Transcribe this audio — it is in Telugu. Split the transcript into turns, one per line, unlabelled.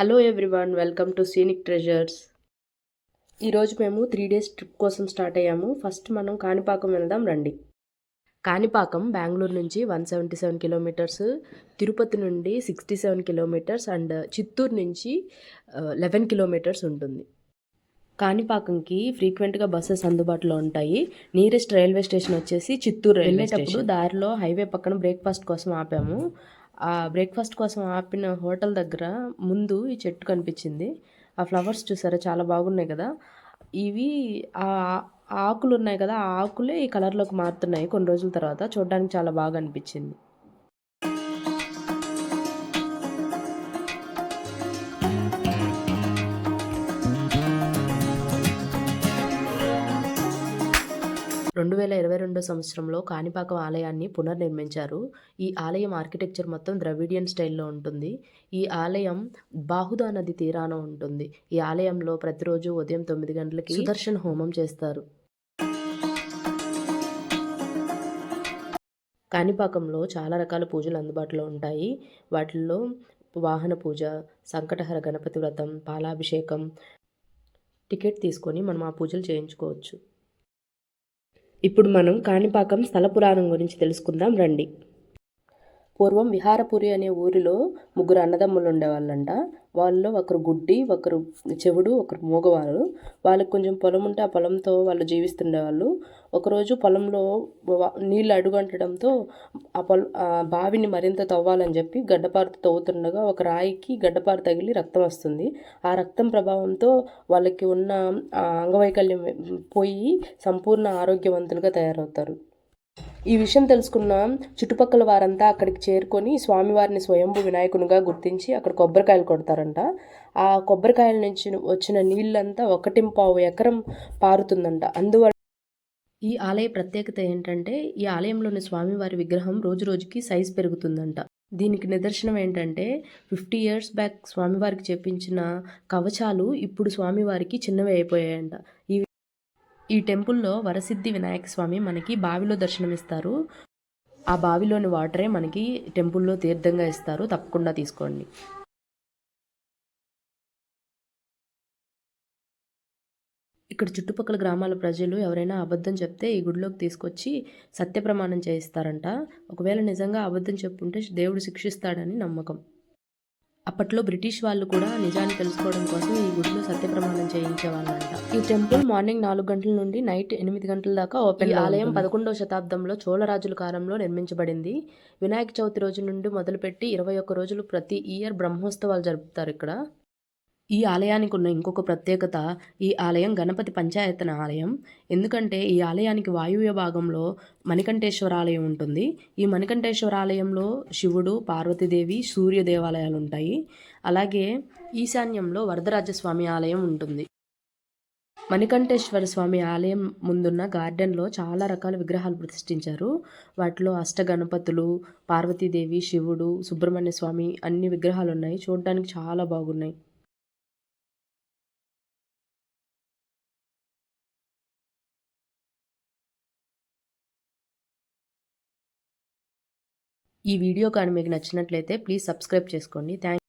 Hello everyone welcome to scenic treasures ఈరోజు మేము త్రీ డేస్ ట్రిప్ కోసం స్టార్ట్ అయ్యాము. ఫస్ట్ మనం కాణిపాకం వెళ్దాం రండి. కాణిపాకం బెంగళూరు నుంచి one seventy seven kilometers Tirupati నుండి sixty seven kilometers and Chittoor నుంచి లెవెన్ కిలోమీటర్స్ ఉంటుంది. కాణిపాకంకి ఫ్రీక్వెంట్గా బస్సెస్ అందుబాటులో ఉంటాయి. నియరెస్ట్ రైల్వే స్టేషన్ వచ్చేసి చిత్తూరు వెళ్ళేటప్పుడు దారిలో హైవే పక్కన బ్రేక్ఫాస్ట్ కోసం ఆపాము. ఆ బ్రేక్ఫాస్ట్ కోసం ఆపిన హోటల్ దగ్గర ముందు ఈ చెట్టు కనిపించింది. ఆ ఫ్లవర్స్ చూసారా? చాలా బాగున్నాయి కదా. ఇవి ఆ ఆకులు ఉన్నాయి కదా. ఆ ఆకులే ఈ కలర్లోకి మారుతున్నాయి కొన్ని రోజుల తర్వాత. చూడడానికి చాలా బాగా అనిపించింది. రెండు వేల ఇరవై రెండో సంవత్సరంలో కాణిపాకం ఆలయాన్ని పునర్నిర్మించారు. ఈ ఆలయం ఆర్కిటెక్చర్ మొత్తం ద్రవిడియన్ స్టైల్లో ఉంటుంది. ఈ ఆలయం బాహుదా నది తీరాన ఉంటుంది. ఈ ఆలయంలో ప్రతిరోజు ఉదయం తొమ్మిది గంటలకి సుదర్శన్ హోమం చేస్తారు. కాణిపాకంలో చాలా రకాల పూజలు అందుబాటులో ఉంటాయి. వాటిల్లో వాహన పూజ సంకటహర గణపతి వ్రతం పాలాభిషేకం టికెట్ తీసుకొని మనం ఆ పూజలు చేయించుకోవచ్చు. ఇప్పుడు మనం కాణిపాకం స్థల పురాణం గురించి తెలుసుకుందాం రండి. పూర్వం విహారపురి అనే ఊరిలో ముగ్గురు అన్నదమ్ములు ఉండేవాళ్ళంట వాళ్ళలో ఒకరు గుడ్డి ఒకరు చెవుడు ఒకరు మూగవారు. వాళ్ళకి కొంచెం పొలం ఉంటే ఆ పొలంతో వాళ్ళు జీవిస్తుండేవాళ్ళు. ఒకరోజు పొలంలో నీళ్ళు అడుగంటడంతో ఆ పొల ఆ బావిని మరింత తవ్వాలని చెప్పి గడ్డపారతో తవ్వుతుండగా ఒక రాయికి గడ్డపార తగిలి రక్తం వస్తుంది. ఆ రక్తం ప్రభావంతో వాళ్ళకి ఉన్న అంగవైకల్యం పోయి సంపూర్ణ ఆరోగ్యవంతులుగా తయారవుతారు. ఈ విషయం తెలుసుకున్న చుట్టుపక్కల వారంతా అక్కడికి చేరుకొని స్వామివారిని స్వయంభూ వినాయకునిగా గుర్తించి అక్కడ కొబ్బరికాయలు కొడతారంట. ఆ కొబ్బరికాయల నుంచి వచ్చిన నీళ్ళంతా ఒకటింపావు ఎకరం పారుతుందంట. అందువల్ల ఈ ఆలయ ప్రత్యేకత ఏంటంటే ఈ ఆలయంలోని స్వామివారి విగ్రహం రోజు రోజుకి సైజు పెరుగుతుందంట. దీనికి నిదర్శనం ఏంటంటే ఫిఫ్టీ ఇయర్స్ బ్యాక్ స్వామివారికి చెప్పించిన కవచాలు ఇప్పుడు స్వామివారికి చిన్నవి అయిపోయాయంట. ఈ ఈ టెంపుల్లో వరసిద్ధి వినాయక స్వామి మనకి బావిలో దర్శనమిస్తారు. ఆ బావిలోని వాటరే మనకి టెంపుల్లో తీర్థంగా ఇస్తారు. తప్పకుండా తీసుకోండి. ఇక్కడ చుట్టుపక్కల గ్రామాల ప్రజలు ఎవరైనా అబద్ధం చెప్తే ఈ గుడిలోకి తీసుకొచ్చి సత్యప్రమాణం చేయిస్తారంట. ఒకవేళ నిజంగా అబద్ధం చెప్పుంటే దేవుడు శిక్షిస్తాడని నమ్మకం. అప్పట్లో బ్రిటిష్ వాళ్ళు కూడా నిజాన్ని తెలుసుకోవడం కోసం ఈ గుడిలో సత్యప్రమాణం చేయించేవాళ్ళంట. ఈ టెంపుల్ మార్నింగ్ నాలుగు గంటల నుండి నైట్ ఎనిమిది గంటల దాకా ఓపెన్ ఆలయం పదకొండవ శతాబ్దంలో చోళరాజుల కాలంలో నిర్మించబడింది. వినాయక చవితి రోజు నుండి మొదలుపెట్టి ఇరవై ఒక్క రోజులు ప్రతి ఇయర్ బ్రహ్మోత్సవాలు జరుపుతారు ఇక్కడ. ఈ ఆలయానికి ఉన్న ఇంకొక ప్రత్యేకత ఈ ఆలయం గణపతి పంచాయతన ఆలయం. ఎందుకంటే ఈ ఆలయానికి వాయువ్య భాగంలో మణికంఠేశ్వర ఆలయం ఉంటుంది. ఈ మణికంఠేశ్వర ఆలయంలో శివుడు పార్వతీదేవి సూర్య దేవాలయాలు ఉంటాయి. అలాగే ఈశాన్యంలో వరదరాజస్వామి ఆలయం ఉంటుంది. మణికంఠేశ్వర స్వామి ఆలయం ముందున్న గార్డెన్లో చాలా రకాల విగ్రహాలు ప్రతిష్ఠించారు. వాటిలో అష్టగణపతులు పార్వతీదేవి శివుడు సుబ్రహ్మణ్య స్వామి అన్ని విగ్రహాలు ఉన్నాయి. చూడడానికి చాలా బాగున్నాయి. ఈ వీడియో కానీ మీకు నచ్చినట్లయితే ప్లీజ్ సబ్స్క్రైబ్ చేసుకోండి. థ్యాంక్